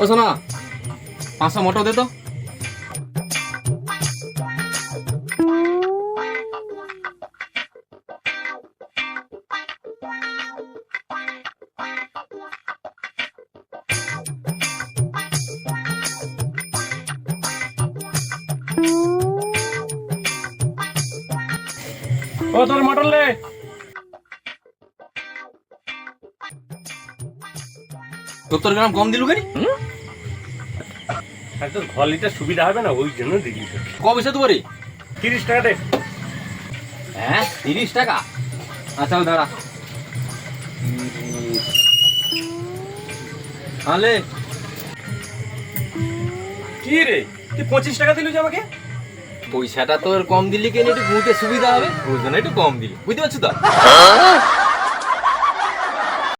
ও শোনা পাঁচশো মোটো দে তো। ও তোর মটর লে। সত্তর গ্রাম কম দিলু কেন তোর ঘর লিটার সুবিধা হবে না ওই জন্য দিলি তো ক পয়সা তো রে তিরিশ টাকা দে। হ্যাঁ তিরিশ টাকা? আচ্ছা দাঁড়া। আলে। কি রে? তুই পঁচিশ টাকা দিলি যে আমাকে? পয়সাটা তোর কম দিলি কেন? একটু ঘুরতে সুবিধা হবে। ওই জন্য একটু কম দিলি। বুঝতে পারছ তো?